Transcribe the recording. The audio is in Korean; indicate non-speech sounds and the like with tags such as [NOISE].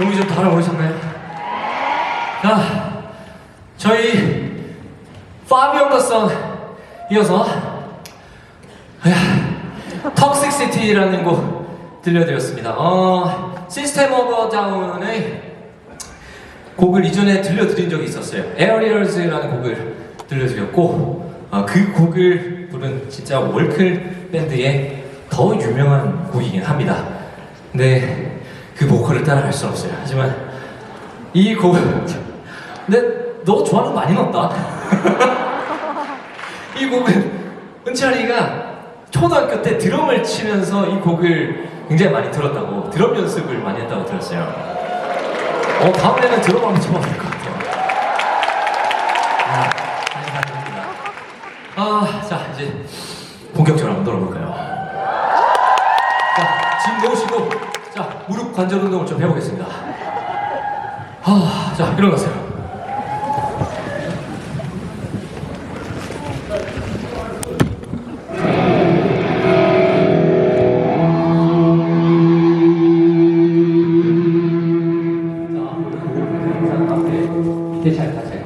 몸이 좀 달아오르셨나요? 자, 저희 파비언 더선 이어서 턱식시티라는 곡 들려드렸습니다. 어, 시스템 오버 다운의 곡을 이전에 들려드린 적이 있었어요. 에어리얼즈라는 곡을 들려드렸고 어, 그 곡을 부른 진짜 월클 밴드의 더 유명한 곡이긴 합니다. 근데 그 보컬을 따라갈 수 없어요. 하지만 이 곡은 근데 너 좋아하는 거 많이 넣었다. [LAUGHS] 이 곡은 은철이가 초등학교 때 드럼을 치면서 이 곡을 굉장히 많이 들었다고 드럼 연습을 많이 했다고 들었어요. 어 다음에는 드럼 한번 쳐봐야 될 자, 이제 본격적으로 한번 돌아볼까요? 자, 짐 놓으시고, 자, 무릎 관절 운동을 좀 해보겠습니다. 아, 자, 일어나세요. 자, 밑에 잘 타세요.